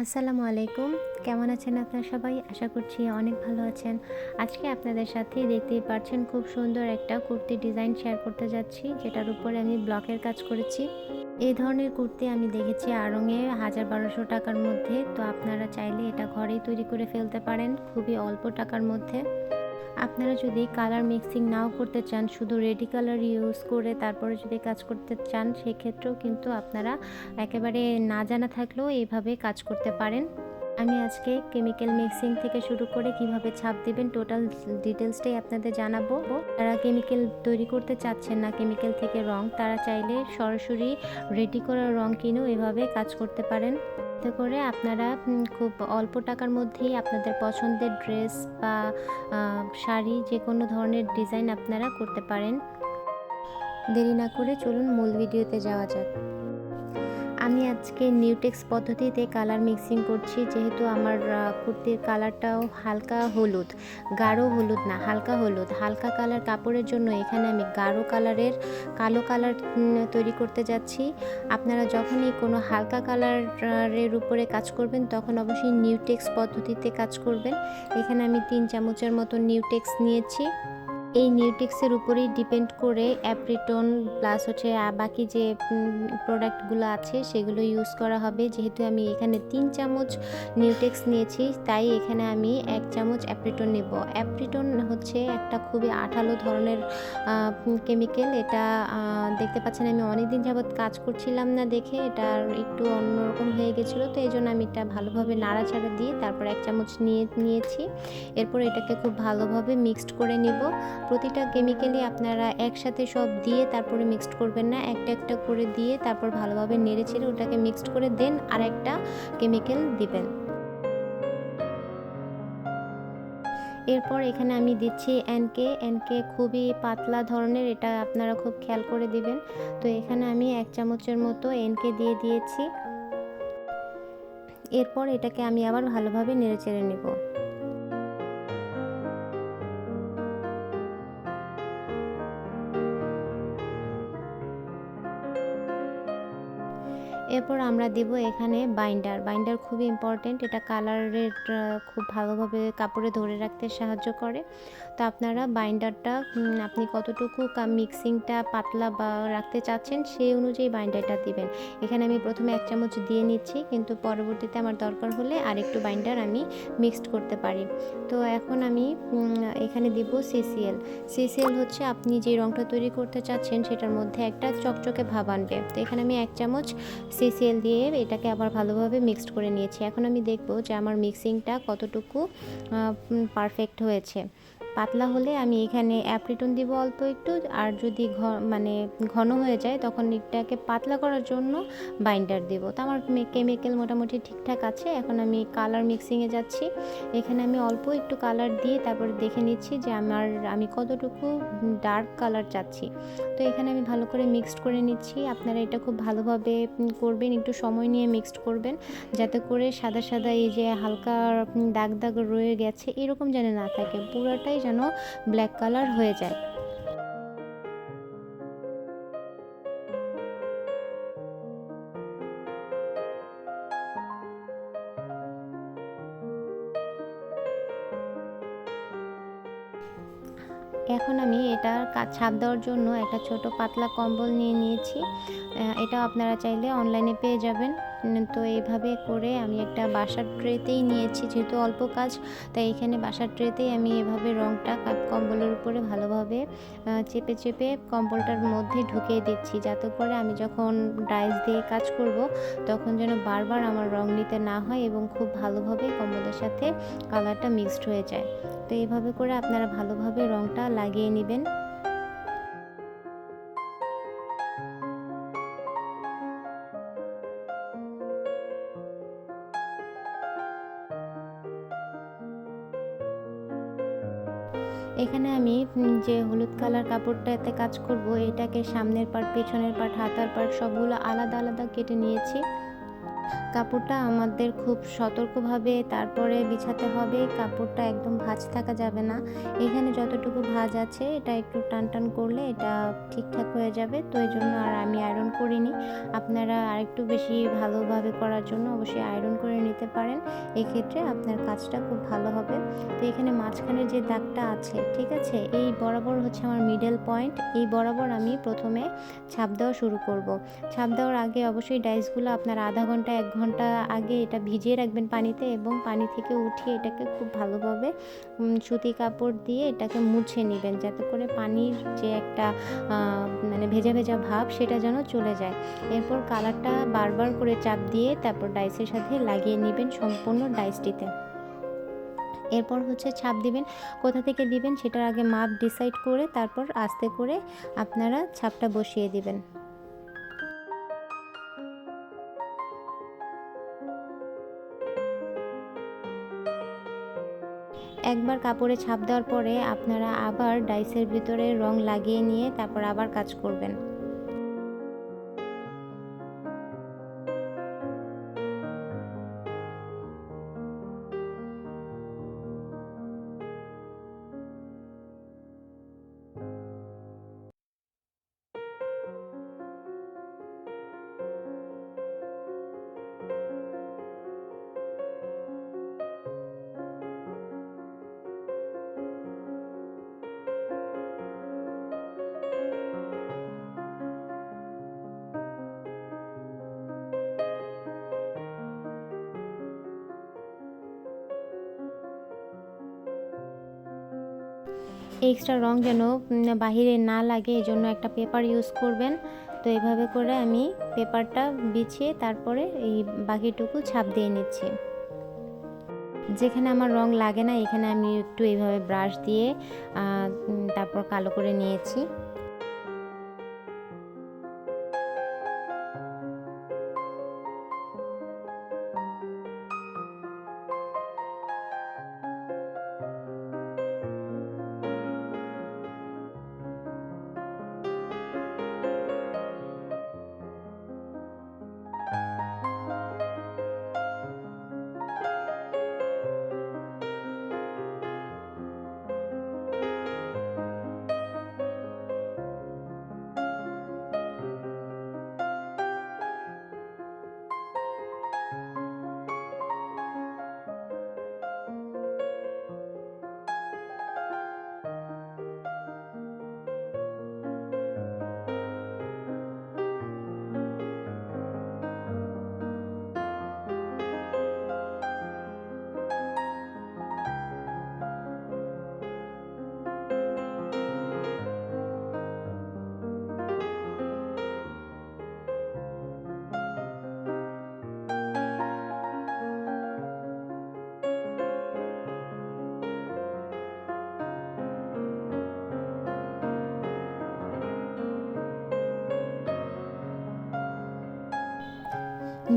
আসসালামু আলাইকুম। কেমন আছেন আপনারা সবাই? আশা করছি অনেক ভালো আছেন। আজকে আপনাদের সাথে দেখতেই পাচ্ছেন খুব সুন্দর একটা কুর্তি ডিজাইন শেয়ার করতে যাচ্ছি, যেটার উপরে আমি ব্লকের কাজ করেছি। এই ধরনের কুর্তি আমি দেখেছি আড়ঙে হাজার বারোশো টাকার মধ্যে, তো আপনারা চাইলে এটা ঘরেই তৈরি করে ফেলতে পারেন, খুবই অল্প টাকার মধ্যে। আপনারা যদি কালার মিক্সিং নাও করতে চান, শুধু রেডি কালার ইউজ করে তারপরে যদি কাজ করতে চান, সেক্ষেত্রেও কিন্তু আপনারা একেবারে না জানা থাকলেও এইভাবে কাজ করতে পারেন। আমি আজকে কেমিক্যাল মিক্সিং থেকে শুরু করে কীভাবে ছাপ দেবেন টোটাল ডিটেলসটাই আপনাদের জানাব। যারা কেমিক্যাল তৈরি করতে চাচ্ছেন না কেমিক্যাল থেকে রং, তারা চাইলে সরাসরি রেডি করা রং কিনেও এভাবে কাজ করতে পারেন। এতে করে আপনারা খুব অল্প টাকার মধ্যেই আপনাদের পছন্দের ড্রেস বা শাড়ি যে কোনো ধরনের ডিজাইন আপনারা করতে পারেন। দেরি না করে চলুন মূল ভিডিওতে যাওয়া যাক। আমি আজকে নিউটেক্স পদ্ধতিতে কালার মিক্সিং করছি, যেহেতু আমার কুর্তির কালারটাও হালকা হলুদ, গাঢ় হলুদ না, হালকা হলুদ। হালকা কালার কাপড়ের জন্য এখানে আমি গাঢ় কালারের কালো কালার তৈরি করতে যাচ্ছি। আপনারা যখনই কোনো হালকা কালারের উপরে কাজ করবেন, তখন অবশ্যই নিউটেক্স পদ্ধতিতে কাজ করবেন। এখানে আমি তিন চামচের মতো নিউটেক্স নিয়েছি। এই নিউটেক্সের উপরেই ডিপেন্ড করে অ্যাপ্রিটন প্লাস হচ্ছে বাকি যে প্রোডাক্টগুলো আছে, সেগুলো ইউজ করা হবে। যেহেতু আমি এখানে তিন চামচ নিউটেক্স নিয়েছি, তাই এখানে আমি এক চামচ অ্যাপ্রিটন নেব। অ্যাপ্রিটন হচ্ছে একটা খুবই আঠালো ধরনের কেমিক্যাল এটা দেখতে পাচ্ছেন আমি অনেকদিন যাবৎ কাজ করছিলাম না দেখে, এটা একটু অন্যরকম হয়ে গেছিল। তো এই জন্য আমি এটা ভালোভাবে নাড়াচাড়া দিয়ে তারপর এক চামচ নিয়ে, নিয়েছি। এরপর এটাকে খুব ভালোভাবে মিক্সড করে নিব। প্রতিটা কেমিক্যালই আপনারা একসাথে সব দিয়ে তারপরে মিক্সড করবেন না। একটা একটা করে দিয়ে তারপর ভালোভাবে নেড়ে চেড়ে ওটাকে মিক্সড করে দেন আর একটা কেমিক্যাল দিবেন। এরপর এখানে আমি দিচ্ছি এনকে এনকে খুবই পাতলা ধরনের, এটা আপনারা খুব খেয়াল করে দিবেন। তো এখানে আমি এক চামচের মতো এনকে দিয়ে দিয়েছি। এরপর এটাকে আমি আবার ভালোভাবে নেড়ে চেড়ে নেব। এরপর আমরা দিব এখানে বাইন্ডার বাইন্ডার খুবই ইম্পর্টেন্ট এটা কালারের খুব ভালোভাবে কাপড়ে ধরে রাখতে সাহায্য করে। তো আপনারা বাইন্ডারটা আপনি কতটুকু মিক্সিংটা পাতলা বা রাখতে চাচ্ছেন সেই অনুযায়ী বাইন্ডারটা দিবেন। এখানে আমি প্রথমে এক চামচ দিয়ে নিচ্ছি, কিন্তু পরবর্তীতে আমার দরকার হলে আরেকটু বাইন্ডার আমি মিক্সড করতে পারি। তো এখন আমি এখানে দিব সিসিএল সিসিএল হচ্ছে আপনি যে রংটা তৈরি করতে চাচ্ছেন সেটার মধ্যে একটা চকচকে ভাব আনবে। তো এখানে আমি এক চামচ সিসিএল দিয়ে এটাকে আবার ভালোভাবে মিক্সড করে নিয়েছি। এখন আমি দেখব যে আমার মিক্সিংটা কতটুকু পারফেক্ট হয়েছে। পাতলা হলে আমি এখানে অ্যাপ্রিটন দিব অল্প একটু, আর যদি মানে ঘন হয়ে যায় তখন এটাকে পাতলা করার জন্য বাইন্ডার দিব। তো আমার কেমিক্যাল মোটামুটি ঠিকঠাক আছে, এখন আমি কালার মিক্সিংয়ে যাচ্ছি। এখানে আমি অল্প একটু কালার দিয়ে তারপরে দেখে নিচ্ছি যে আমার, আমি কতটুকু ডার্ক কালার চাচ্ছি। তো এখানে আমি ভালো করে মিক্সড করে নিচ্ছি। আপনারা এটা খুব ভালোভাবে করবেন, একটু সময় নিয়ে মিক্সড করবেন, যাতে করে সাদা সাদা এই যে হালকা দাগ দাগ রয়ে গেছে, এরকম যেন না থাকে। পুরোটাই যেন ব্ল্যাক কালার হয়ে যায়। এখন আমি এটার ছাপ দেওয়ার জন্য একটা ছোট পাতলা কম্বল নিয়ে নিয়েছি। এটা আপনারা চাইলে অনলাইনে পেয়ে যাবেন। তো এইভাবে করে আমি একটা বাসার ট্রেতেই নিয়েছি, যেহেতু অল্প কাজ, তাই এখানে বাসার ট্রেতেই আমি এভাবে কাপ- কম্বলের উপরে ভালোভাবে চেপে চেপে কম্বলটার মধ্যে ঢুকিয়ে দিচ্ছি, যাতে করে আমি যখন ডাইস দিয়ে কাজ করব, তখন যেন বারবার আমার রং নিতে না হয় এবং খুব ভালোভাবে কম্বলের সাথে কালারটা মিক্সড হয়ে যায়। তো এইভাবে করে আপনারা ভালোভাবে রংটা লাগিয়ে নেবেন। এখানে আমি যে হলুদ কালার কাপড়টাতে কাজ করব, এটাকে সামনের পার্ট পেছনের পার্ট হাতার পার্ট সবগুলো আলাদা আলাদা কেটে নিয়েছি। কাপড়টা আমাদের খুব সতর্কভাবে তারপরে বিছাতে হবে। কাপড়টা একদম ভাঁজ থাকা যাবে না। এখানে যতটুকু ভাঁজ আছে, এটা একটু টান টান করলে এটা ঠিকঠাক হয়ে যাবে। তো এই জন্য আর আমি আয়রন করিনি। আপনারা আরেকটু বেশি ভালোভাবে করার জন্য অবশ্যই আয়রন করে নিতে পারেন। এক্ষেত্রে আপনার কাজটা খুব ভালো হবে। তো এখানে মাঝখানে যে দাগটা আছে, ঠিক আছে? এই বরাবর হচ্ছে আমার মিডল পয়েন্ট এই বরাবর আমি প্রথমে ছাপ দেওয়া শুরু করব। ছাপ দেওয়ার আগে অবশ্যই ডাইসগুলো আপনার আধা ঘণ্টা, এক ঘণ্টা আগে এটা ভিজিয়ে রাখবেন পানিতে এবং পানি থেকে উঠিয়ে এটাকে খুব ভালোভাবে সুতি কাপড় দিয়ে এটাকে মুছে নেবেন যাতে করে পানির যে একটা মানে ভেজা ভেজা ভাব সেটা যেন চলে যায়। এরপর কালারটা বারবার করে চাপ দিয়ে তারপর ডাইসের সাথে লাগিয়ে নেবেন সম্পূর্ণ ডাইসটিতে। এরপর হচ্ছে ছাপ দিবেন, কোথা থেকে দিবেন সেটার আগে মাপ ডিসাইড করে তারপর আস্তে করে আপনারা ছাপটা বসিয়ে দিবেন। একবার কাপড়ে ছাপ দেওয়ার পরে আপনারা আবার ডাইসের ভিতরে রং লাগিয়ে নিয়ে তারপর আবার কাজ করবেন। এক্সট্রা রং যেন বাহিরে না লাগে এই জন্য একটা পেপার ইউজ করবেন। তো এভাবে করে আমি পেপারটা বিছিয়ে তারপরে এই বাকিটুকু ছাপ দিয়ে নিচ্ছি। যেখানে আমার রং লাগে না, এখানে আমি একটু এইভাবে ব্রাশ দিয়ে তারপর কালো করে নিয়েছি।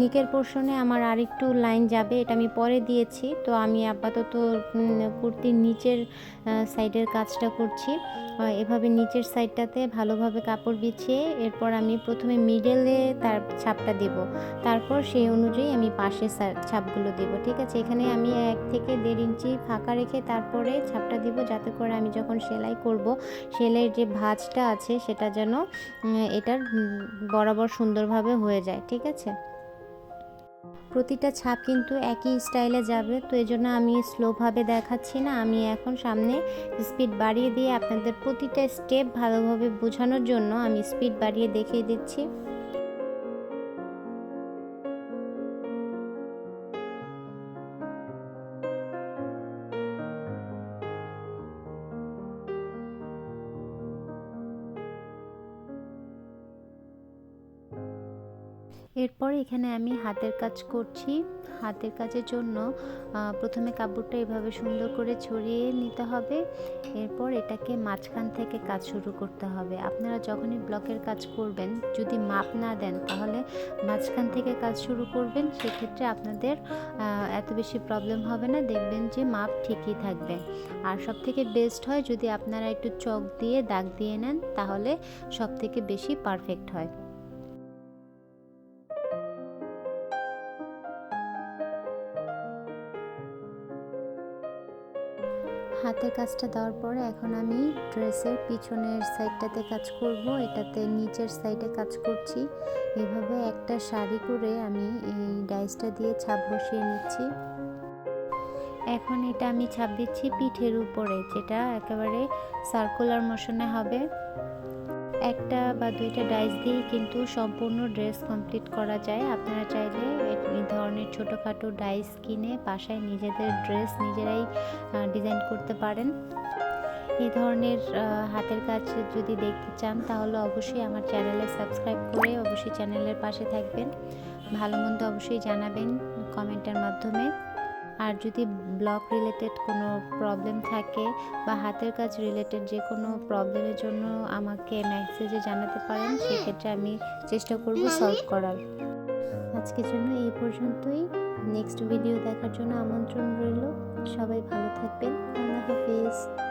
নিকের পোর্শনে আমার আরেকটু লাইন যাবে, এটা আমি পরে দিয়েছি। তো আমি আপাতত কুর্তির নিচের সাইডের কাজটা করছি। এভাবে নিচের সাইডটাতে ভালোভাবে কাপড় বিছিয়ে এরপর আমি প্রথমে মিডেলে তার ছাপটা দেব। তারপর সেই অনুযায়ী আমি পাশে ছাপগুলো দেব, ঠিক আছে? এখানে আমি এক থেকে দেড় ইঞ্চি ফাঁকা রেখে তারপরে ছাপটা দিব, যাতে করে আমি যখন সেলাই করব, সেলাইয়ের যে ভাঁজটা আছে সেটা যেন এটার বরাবর সুন্দরভাবে হয়ে যায়, ঠিক আছে? প্রতিটা ছাপ কিন্তু একই স্টাইলে যাবে, তো এই জন্য আমি স্লোভাবে দেখাচ্ছি না। আমি এখন সামনে স্পিড বাড়িয়ে দিয়ে আপনাদের প্রতিটা স্টেপ ভালোভাবে বোঝানোর জন্য আমি স্পিড বাড়িয়ে দেখিয়ে দিচ্ছি। এখানে আমি হাতের কাজ করছি। হাতের কাজের জন্য প্রথমে কাপড়টা এভাবে সুন্দর করে ছড়িয়ে নিতে হবে। এরপর এটাকে মাঝখান থেকে কাজ শুরু করতে হবে। আপনারা যখনই ব্লকের কাজ করবেন, যদি মাপ না দেন, তাহলে মাঝখান থেকে কাজ শুরু করবেন। সেক্ষেত্রে আপনাদের এত বেশি প্রবলেম হবে না। দেখবেন যে মাপ ঠিকই থাকবে। আর সব থেকে বেস্ট হয় যদি আপনারা একটু চক দিয়ে দাগ দিয়ে নেন, তাহলে সব থেকে বেশি পারফেক্ট হয়। হাতের কাজটা দেওয়ার পরে এখন আমি ড্রেসের পিছনের সাইডটাতে কাজ করব, এটাতে নিচের সাইডে কাজ করছি। এভাবে একটা শাড়ি করে আমি এই ডাইসটা দিয়ে ছাপ বসিয়ে নিচ্ছি। এখন এটা আমি ছাপ দিচ্ছি পিঠের উপরে, যেটা একেবারে সার্কুলার মোশনে হবে। একটা বা দুইটা ডাইস দিয়েই কিন্তু সম্পূর্ণ ড্রেস কমপ্লিট করা যায়। আপনারা চাইলে এই ধরনের ছোটোখাটো ডাইস কিনে বাসায় নিজেদের ড্রেস নিজেরাই ডিজাইন করতে পারেন। এই ধরনের হাতের কাজ যদি দেখতে চান, তাহলে অবশ্যই আমার চ্যানেলে সাবস্ক্রাইব করে অবশ্যই চ্যানেলের পাশে থাকবেন। ভালো মন্দ অবশ্যই জানাবেন কমেন্টের মাধ্যমে। আর যদি ব্লক রিলেটেড কোনো প্রবলেম থাকে বা হাতের কাজ রিলেটেড যে কোনো প্রবলেমের জন্য আমাকে মেসেজে জানাতে পারেন, সেক্ষেত্রে আমি চেষ্টা করব সলভ করার। আজকের জন্য এই পর্যন্তই। নেক্সট ভিডিও দেখার জন্য আমন্ত্রণ রইল। সবাই ভালো থাকবেন। আল্লাহ হাফিজ।